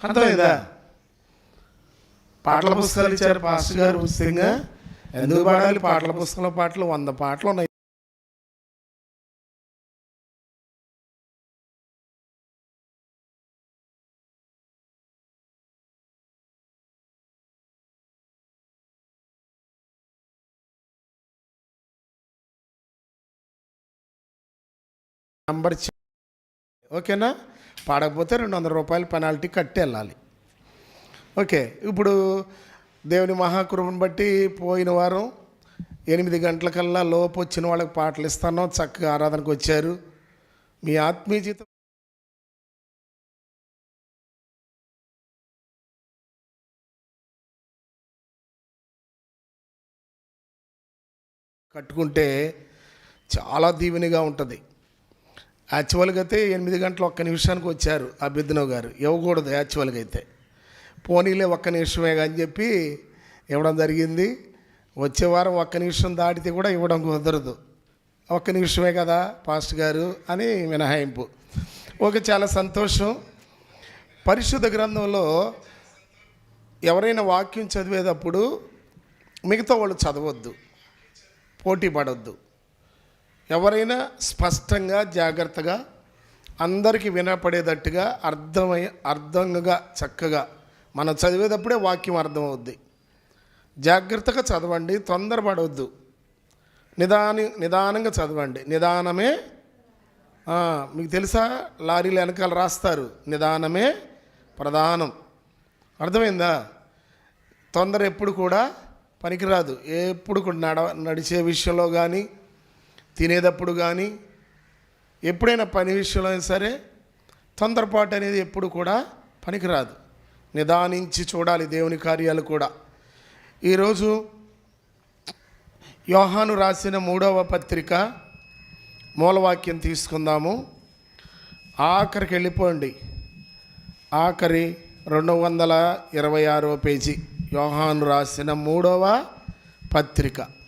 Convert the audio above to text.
అర్థమైందా? పాటల పుస్తకాలు ఇచ్చారు పాస్టర్ గారు ఉచితంగా. ఎందుకు పాడాలి? పాటల పుస్తకంలో పాటలు వంద పాటలు ఉన్నాయి. నంబర్ ఓకేనా? పాడకపోతే రెండు వందల రూపాయలు పెనాల్టీ కట్టి వెళ్ళాలి ఓకే ఇప్పుడు దేవుని మహాకృపను బట్టి పోయిన వారం ఎనిమిది గంటలకల్లా లోపు వచ్చిన వాళ్ళకి పాటలు ఇస్తాను. చక్కగా ఆరాధనకు వచ్చారు. మీ ఆత్మీయ జీతం కట్టుకుంటే చాలా దీవెనిగా ఉంటుంది. యాక్చువల్గా అయితే ఎనిమిది గంటలు ఒక్క నిమిషానికి వచ్చారు ఆ బిద్నవ్ గారు. ఇవ్వకూడదు యాక్చువల్గా అయితే పోనీలే ఒక్క నిమిషమే అని చెప్పి ఇవ్వడం జరిగింది. వచ్చే వారం ఒక్క నిమిషం దాటితే కూడా ఇవ్వడం కుదరదు. ఒక్క నిమిషమే కదా పాస్ట్ గారు అని మినహాయింపు. ఓకే చాలా సంతోషం. పరిశుద్ధ గ్రంథంలో ఎవరైనా వాక్యం చదివేటప్పుడు మిగతా వాళ్ళు చదవద్దు పోటీ పడవద్దు ఎవరైనా స్పష్టంగా జాగ్రత్తగా అందరికీ వినపడేటట్టుగా అర్థమై అర్థంగా చక్కగా మనం చదివేటప్పుడే వాక్యం అర్థమవుద్ది. జాగ్రత్తగా చదవండి తొందరపడవద్దు నిదాని నిదానంగా చదవండి. నిదానమే మీకు తెలుసా? లారీలు వెనకాల రాస్తారు. నిదానమే ప్రధానం. అర్థమైందా? తొందర ఎప్పుడు కూడా పనికిరాదు. ఎప్పుడు కూడా నడ నడిచే విషయంలో కానీ తినేటప్పుడు కానీ ఎప్పుడైనా పని విషయంలో అయినా సరే తొందరపాటు అనేది ఎప్పుడు కూడా పనికిరాదు. నిదానించి చూడాలి దేవుని కార్యాలు కూడా. ఈరోజు యోహాను రాసిన మూడవ పత్రిక మూలవాక్యం తీసుకుందాము. ఆఖరికి వెళ్ళిపోండి. ఆఖరి రెండు వందల ఇరవై ఆరో పేజీ యోహాను రాసిన మూడవ పత్రిక.